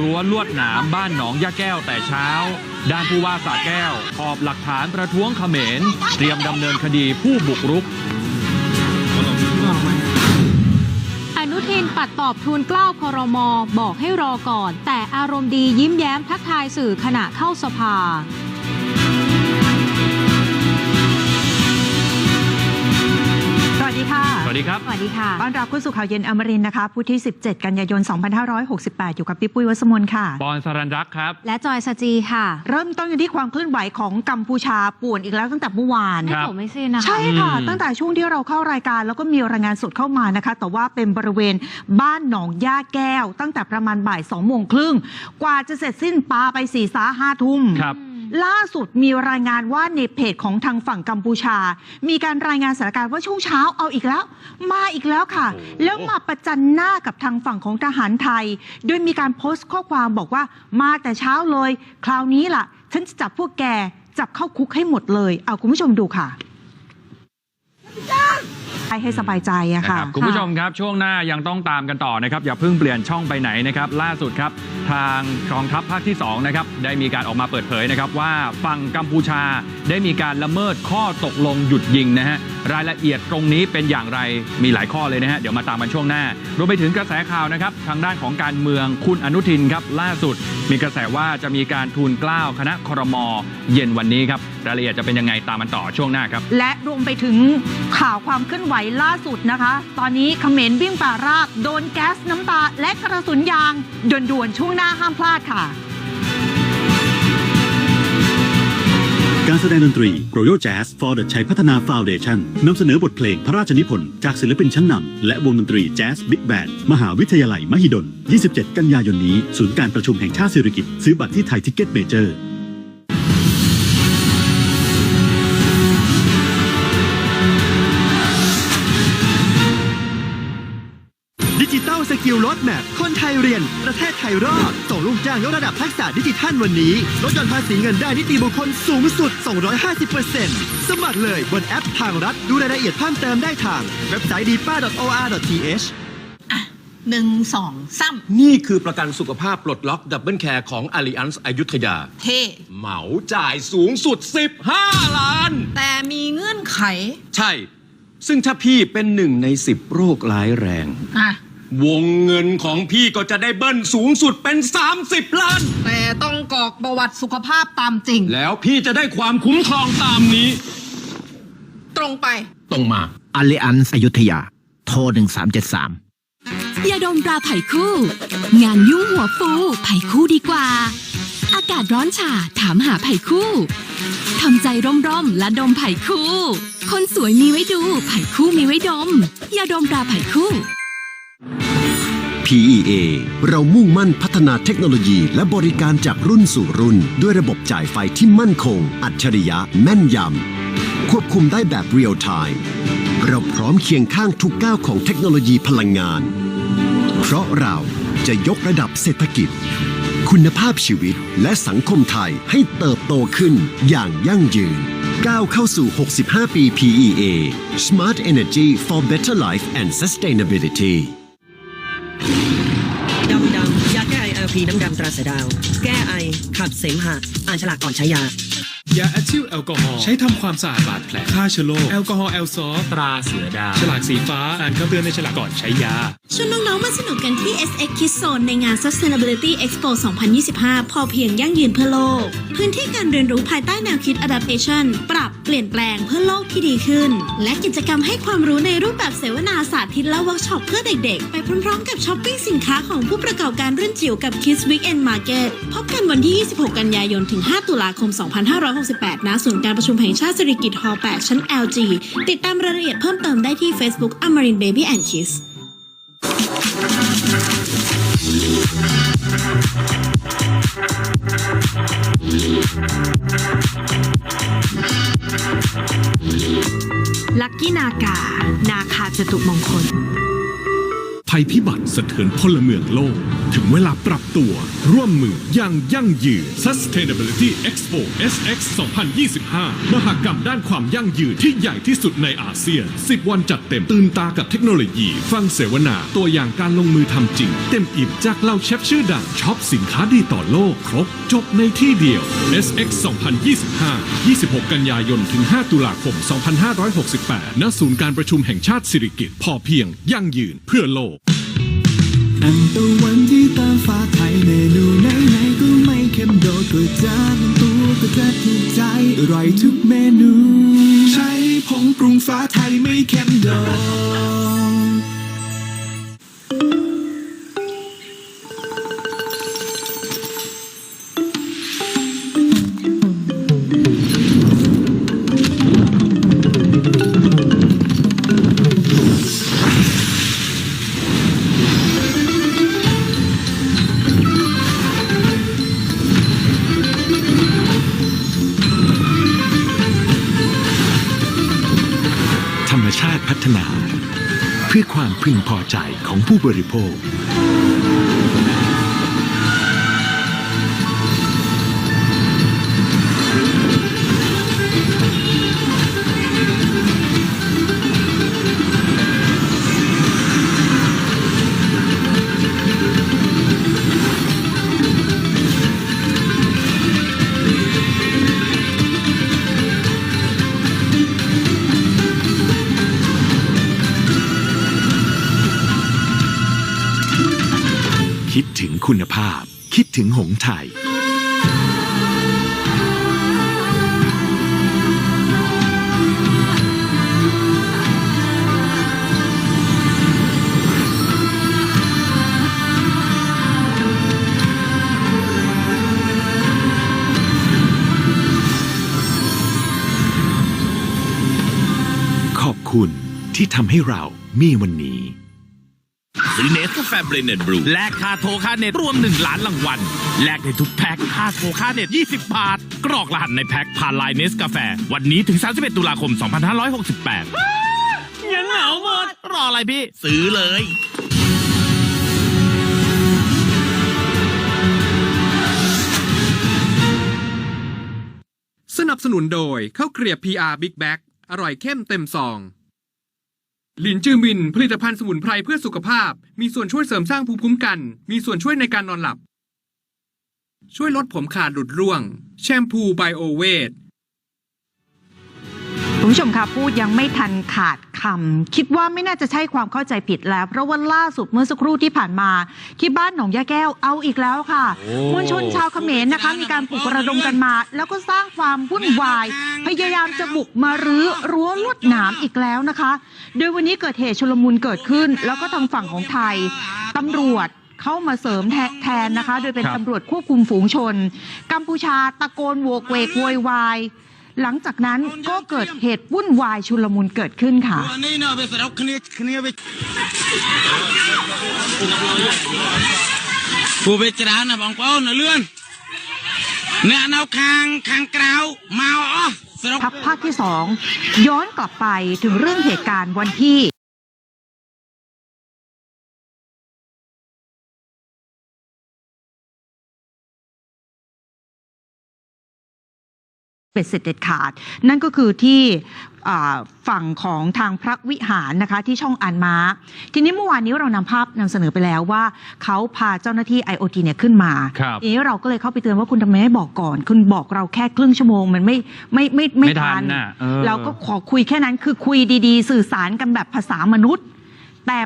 รั้วลวดหนามบ้านหนองยะแก้วแต่เช้า ด้านผู้ว่าสาแก้วออบหลักฐานประท้วงเขมร เตรียมดำเนินคดีผู้บุกรุก อนุทินปัดตอบทูลเกล้าครมบอกให้รอก่อน แต่อารมณ์ดียิ้มแย้มทักทายสื่อขณะเข้าสภา ดีค่ะ สวัสดีครับ สวัสดีค่ะต้อนรับเข้าสู่ข่าวเย็นอมรินทร์นะคะพุธที่ 17 กันยายน 2568 อยู่กับพี่ปุ้ยวัสมนค่ะ ปอนสรันรักครับ และจอยสจีค่ะ เริ่มต้นกันที่ความเคลื่อนไหวของกัมพูชาป่วนอีกแล้วตั้งแต่เมื่อวานไม่ครับผมไม่สิ้นนะคะ ใช่ค่ะอืมตั้งแต่ช่วงที่เราเข้ารายการแล้วก็มีรายงานสดเข้ามานะคะ แต่ว่าเป็นบริเวณบ้านหนองย่าแก้ว ตั้งแต่ประมาณบ่ายสองโมงครึ่ง กว่าจะเสร็จสิ้นปาไปสี่สาห้าทุ่มครับ ล่าสุดมีรายงานว่าในเพจของทางฝั่งกัมพูชา มีการรายงานสถานการณ์ว่าช่วงเช้าเอาอีกแล้ว มาอีกแล้วค่ะโอ้โหแล้วมาประจันหน้ากับทางฝั่งของทหารไทย โดยมีการโพสต์ข้อความบอกว่ามาแต่เช้าเลย คราวนี้ล่ะ ฉันจะจับพวกแกจับเข้าคุกให้หมดเลย เอาคุณผู้ชมดูค่ะ ให้ให้สบายใจอะนะค่ะครับคุณผู้ชมครับช่วงหน้ายังต้องตามกันต่อนะครับ อย่าเพิ่งเปลี่ยนช่องไปไหนนะครับ ล่าสุดครับ ทางกองทัพภาคที่2นะครับได้มีการออกมาเปิดเผยนะครับว่าฝั่งกัมพูชาได้มีการละเมิดข้อตกลงหยุดยิงนะฮะรายละเอียดตรงนี้เป็นอย่างไรมีหลายข้อเลยนะฮะ เดี๋ยวมาตามกันช่วงหน้ารวมไปถึงกระแสข่าวนะครับ ทางด้านของการเมืองคุณอนุทินครับล่าสุด มีกระแสว่าจะมีการทูลเกล้าคณะครมเย็นวันนี้ครับรายละเอียดจะเป็นยังไงตามมันต่อช่วงหน้าครับ และรวมไปถึงข่าวความเคลื่อนไหวล่าสุดนะคะ ตอนนี้เขมรวิ่งป่าราบโดนแก๊สน้ำตาและกระสุนยางด่วนๆช่วงหน้าห้ามพลาดค่ะ การแสดงดนตรี Royal Jazz for the ชัยพัฒนา Foundation นำเสนอบทเพลงพระราชนิพนธ์จากศิลปินชั้นนำและวงดนตรีแจ๊สบิ๊กแบนมหาวิทยาลัยมหิดล 27 กันยายนนี้ ศูนย์การประชุมแห่งชาติสิริกิติ์ซื้อบัตรที่ไทยทิกเก็ตเมเจอร์ กิล o ดแมพคนไทยเรียน ประเทศไทยรอด ส่งลูกจ้างยกระดับทักษะดิจิทัลวันนี้ลดหย่อนภาษีเงินได้นิติบุคคลสูงสุด 250%สมัครเลยบนแอปทางรัฐดูรายละเอียดเพิ่มเติมได้ทาง เว็บไซต์ดีป้า .or.th หนึ่งสองสามนี่คือประกันสุขภาพปลดล็อกดับเบิลแคร์ของ Allianz อยุธยา เท่เหมาจ่ายสูงสุด 15 ล้าน แต่มีเงื่อนไข ใช่ ซึ่งถ้าพี่เป็นหนึ่งใน 10 โรคร้ายแรง อะ วงเงินของพี่ก็จะได้เบิ้ลสูงสุดเป็น 30 ล้าน แต่ต้องกรอกประวัติสุขภาพตามจริง แล้วพี่จะได้ความคุ้มครองตามนี้ ตรงไป ตรงมาอ l ล a n c e อยุธยา โทร 1373ยาดมตราไผ่คู่ งานยุ่งหัวฟูไผ่คู่ดีกว่า อากาศร้อนฉาถามหาไผ่คู่ทำใจร่มๆและดมไผ่คู่ คนสวยมีไว้ดู ไผ่คู่มีไว้ดมยาดมตราไผ่คู่ PEA เรามุ่งมั่นพัฒนาเทคโนโลยีและบริการจากรุ่นสู่รุ่น ด้วยระบบจ่ายไฟที่มั่นคง อัจฉริยะ แม่นยำ ควบคุมได้แบบเรียลไทม์เราพร้อมเคียงข้างทุกก้าวของเทคโนโลยีพลังงาน เพราะเราจะยกระดับเศรษฐกิจ คุณภาพชีวิตและสังคมไทยให้เติบโตขึ้นอย่างยั่งยืนก้าวเข้าสู่ 65 ปี PEA Smart Energy for Better Life and Sustainability พีน้ำดำตราเสดาว แก้ไอ ขับเสมหะ อ่านฉลากก่อนใช้ยา ยาแอทิลแอลกอฮอล์ใช้ทำความสะอาดบาดแผลฆ่าเชื้อโรคแอลกอฮอล์แอลซอตราเสือดาวฉลากสีฟ้าอ่านคำเตือนในฉลากก่อนใช้ยาชวนน้องๆมาสนุกกันที่ SX Kids Zone ในงาน Sustainability Expo 2025 พอเพียงยั่งยืนเพื่อโลก พื้นที่การเรียนรู้ภายใต้แนวคิด Adaptation ปรับเปลี่ยนแปลงเพื่อโลกที่ดีขึ้น และกิจกรรมให้ความรู้ในรูปแบบเสวนาสาธิตและเวิร์กช็อปเพื่อเด็กๆ ไปพร้อมๆ กับช้อปปิ้งสินค้าของผู้ประกอบการรุ่นจิ๋วกับ Kids Weekend Market พบกันวันที่ 26 กันยายนถึง 5 ตุลาคม2568 ณ ศูนย์การประชุมแห่งชาติสิริกิติ์ฮอล์8ชั้น LG ติดตามรายละเอียดเพิ่มเติมได้ที่ Facebook Amarin Baby and Kids ลัคกี้นากา นาคาจตุมงคล ภัยพิบัติสะเทือนพลเมืองโลก ถึงเวลาปรับตัว ร่วมมืออย่างยั่งยืน Sustainability Expo SX 2025 มหกรรมด้านความยั่งยืนที่ใหญ่ที่สุดในอาเซียน 10 วันจัดเต็มตื่นตากับเทคโนโลยี ฟังเสวนา ตัวอย่างการลงมือทำจริง เต็มอิ่มจากเหล่าเชฟชื่อดังช็อปสินค้าดีต่อโลกครบ จบในที่เดียว SX 2025 26 กันยายนถึง 5 ตุลาคม 2568 ณ ศูนย์การประชุมแห่งชาติสิริกิติ์พอเพียงยั่งยืนเพื่อโลก อันตะวันที่ตามฟ้าไทยเมนูไหนไหนก็ไม่เค็มโดดก๋วยจั๊บน้ำตัวก็จะถูกใจอร่อยทุกเมนู ใช้ผงปรุงฟ้าไทยไม่เค็มโดด ชาติพัฒนา เพื่อความพึงพอใจของผู้บริโภค คิดถึงคุณภาพ คิดถึงหงส์ไทย ขอบคุณที่ทำให้เรามีวันนี้ ซื้อเนสกาแฟเบรนเน็ตบรูแลกค่าโทรค่าเน็ตรวม 1 ล้านรางวัลแลกในทุกแพ็คค่าโทรค่าเน็ต 20 บาท กรอกรหัสในแพ็คผ่านไลน์เนสกาแฟ วันนี้ถึง 31 ตุลาคม 2568ยังเหงาหมด รออะไรพี่ ซื้อเลยสนับสนุนโดยข้าวเกรียบ PR Big Bag อร่อยเข้มเต็มซอง หลินจือมิน ผลิตภัณฑ์สมุนไพรเพื่อสุขภาพ มีส่วนช่วยเสริมสร้างภูมิคุ้มกัน มีส่วนช่วยในการนอนหลับ ช่วยลดผมขาดหลุดร่วง แชมพูไบโอเวท ผู้ชมคะพูดยังไม่ทันขาดคำคิดว่าไม่น่าจะใช่ความเข้าใจผิดแล้ว เพราะว่าล่าสุดเมื่อสักครู่ที่ผ่านมา ที่บ้านหนองยาแก้วเอาอีกแล้วค่ะมวลชนชาวเขมรนะคะ มีการปลุกระดมกันมา แล้วก็สร้างความวุ่นวาย พยายามจะบุกมารื้อรั้วลวดหนามอีกแล้วนะคะ โดยวันนี้เกิดเหตุชุลมุนเกิดขึ้น แล้วก็ทางฝั่งของไทยตำรวจเข้ามาเสริมแทนนะคะ โดยเป็นตำรวจควบคุมฝูงชน กัมพูชาตะโกนโวกเวกโวยวาย หลังจากนั้นก็เกิดเหตุวุ่นวายชุลมุนเกิดขึ้นค่ะ ผู้ไปจรานะบองป้อนเลื่อนเนี่ยเอาคางคางกราวมาอ๋อพับภาคที่สองย้อนกลับไปถึงเรื่องเหตุการณ์วันที่ เป็นเสร็จเด็ดขาด นั่นก็คือที่อ่าฝั่งของทางพระวิหารนะคะที่ช่องอันม้าทีนี้เมื่อวานนี้เรานำภาพนำเสนอไปแล้วว่าเขาพาเจ้าหน้าที่ IoT เนี่ยขึ้นมาครับทีนี้เราก็เลยเข้าไปเตือนว่าคุณทำไมไม่บอกก่อน คุณบอกเราแค่ครึ่งชั่วโมงมันไม่ไม่ไม่ไม่ทันน่ะเออเราก็ขอคุยแค่นั้นคือคุยดีๆ สื่อสารกันแบบภาษามนุษย์ แต่